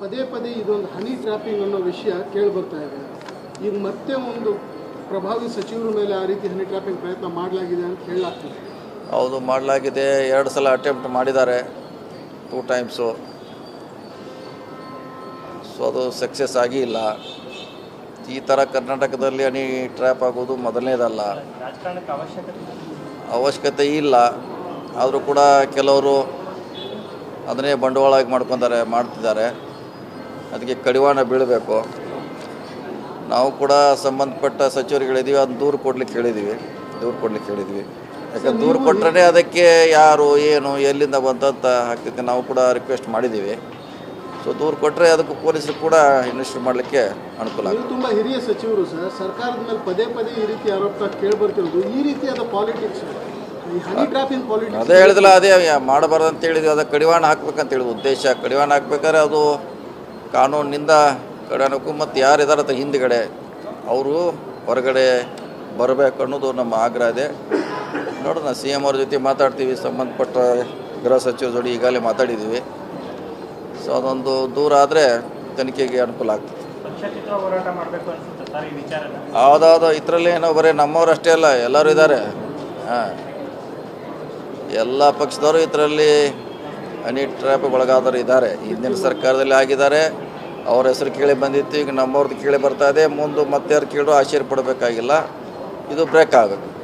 ಪದೇ ಪದೇ ಇದೊಂದು ಹನಿ ಟ್ರ್ಯಾಪಿಂಗ್ ಅನ್ನೋ ವಿಷಯ ಕೇಳಿ ಬರ್ತಾ ಇದೆ. ಈಗ ಮತ್ತೆ ಒಂದು ಪ್ರಭಾವಿ ಸಚಿವರ ಮೇಲೆ ಆ ರೀತಿ ಹನಿ ಟ್ರ್ಯಾಪಿಂಗ್ ಪ್ರಯತ್ನ ಮಾಡಲಾಗಿದೆ ಅಂತ ಹೇಳಲಾಗ್ತಿದೆ. ಹೌದು, ಮಾಡಲಾಗಿದೆ. ಎರಡು ಸಲ ಅಟೆಂಪ್ಟ್ ಮಾಡಿದ್ದಾರೆ. ಟೂ ಟೈಮ್ಸು ಸೊ ಅದು ಸಕ್ಸಸ್ ಆಗಿಲ್ಲ. ಈ ಥರ ಕರ್ನಾಟಕದಲ್ಲಿ ಹನಿ ಟ್ರ್ಯಾಪ್ ಆಗೋದು ಮೊದಲನೇದಲ್ಲ. ಅವಶ್ಯಕತೆ ಇಲ್ಲ. ಆದರೂ ಕೂಡ ಕೆಲವರು ಅದನ್ನೇ ಬಂಡವಾಳವಾಗಿ ಮಾಡ್ಕೊತಾರೆ ಮಾಡ್ತಿದ್ದಾರೆ. ಅದಕ್ಕೆ ಕಡಿವಾಣ ಬೀಳಬೇಕು. ನಾವು ಕೂಡ ಸಂಬಂಧಪಟ್ಟ ಸಚಿವರುಗಳಿದ್ದೀವಿ ಅದನ್ನ ದೂರು ಕೊಡ್ಲಿಕ್ಕೆ ಹೇಳಿದ್ದೀವಿ ದೂರು ಕೊಡ್ಲಿಕ್ಕೆ ಹೇಳಿದ್ವಿ. ಯಾಕಂದ್ರೆ ದೂರು ಕೊಟ್ಟರೆ ಅದಕ್ಕೆ ಯಾರು ಏನು ಎಲ್ಲಿಂದ ಬಂತಂತ ಆಗ್ತೈತೆ ನಾವು ಕೂಡ ರಿಕ್ವೆಸ್ಟ್ ಮಾಡಿದ್ದೀವಿ ಸೊ ದೂರು ಕೊಟ್ಟರೆ ಅದಕ್ಕೂ ಪೊಲೀಸರು ಕೂಡ ಇನ್ವೆಸ್ಟ್ ಮಾಡಲಿಕ್ಕೆ ಅನುಕೂಲ ಆಗುತ್ತೆ ತುಂಬಾ ಹಿರಿಯ ಸಚಿವರು ಸರ್. ಸರ್ಕಾರದ ಮೇಲೆ ಪದೇ ಪದೇ ಈ ರೀತಿ ಆರೋಪ ಕೇಳಿ ಬರ್ತಿರೋದು. ಈ ರೀತಿಯಾದ ಪಾಲಿಟಿಕ್ಸ್ ಅದೇ ಹೇಳಿದ್ರಲ್ಲ ಅದೇ ಮಾಡಬಾರ್ದು ಅಂತ ಹೇಳಿದ್ವಿ. ಅದಕ್ಕೆ ಕಡಿವಾಣ ಹಾಕ್ಬೇಕಂತ ಹೇಳಿದ್ವಿ ಉದ್ದೇಶ ಕಡಿವಾಣ ಹಾಕ್ಬೇಕಾದ್ರೆ ಅದು ಕಾನೂನಿನಿಂದ ಕಡೆನಕ್ಕೂ ಮತ್ತು ಯಾರಿದ್ದಾರೆ ಅಥವಾ ಹಿಂದ್ಗಡೆ ಅವರು ಹೊರಗಡೆ ಬರಬೇಕು ಅನ್ನೋದು ನಮ್ಮ ಆಗ್ರಹ ಇದೆ. ನೋಡೋಣ ಸಿ ಎಂ ಅವ್ರ ಜೊತೆ ಮಾತಾಡ್ತೀವಿ ಸಂಬಂಧಪಟ್ಟ ಗೃಹ ಸಚಿವರ ಜೋಡಿ ಈಗಾಗಲೇ ಮಾತಾಡಿದ್ದೀವಿ. ಸೊ ಅದೊಂದು ದೂರ ಆದರೆ ತನಿಖೆಗೆ ಅನುಕೂಲ ಆಗ್ತದೆ. ಹೌದೌದು ಇದರಲ್ಲಿ ಏನೋ ಬರೀ ನಮ್ಮವ್ರು ಅಷ್ಟೇ ಅಲ್ಲ ಎಲ್ಲರೂ ಇದ್ದಾರೆ. ಹಾಂ. ಎಲ್ಲ ಪಕ್ಷದವರು ಇದರಲ್ಲಿ ಹನಿ ಟ್ರ್ಯಾಪ್ ಒಳಗಾದವರು ಇದ್ದಾರೆ. ಹಿಂದಿನ ಸರ್ಕಾರದಲ್ಲಿ ಆಗಿದ್ದಾರೆ. ಅವ್ರ ಹೆಸರು ಕೇಳಿ ಬಂದಿತ್ತು. ಈಗ ನಮ್ಮವ್ರದ್ದು ಕೇಳಿ ಬರ್ತಾ ಇದೆ. ಮುಂದೆ ಮತ್ತೆ ಅವ್ರು ಕೇಳೋ ಆಶ್ಚರ್ಯ ಪಡಬೇಕಾಗಿಲ್ಲ ಇದು ಬ್ರೇಕ್ ಆಗಬೇಕು.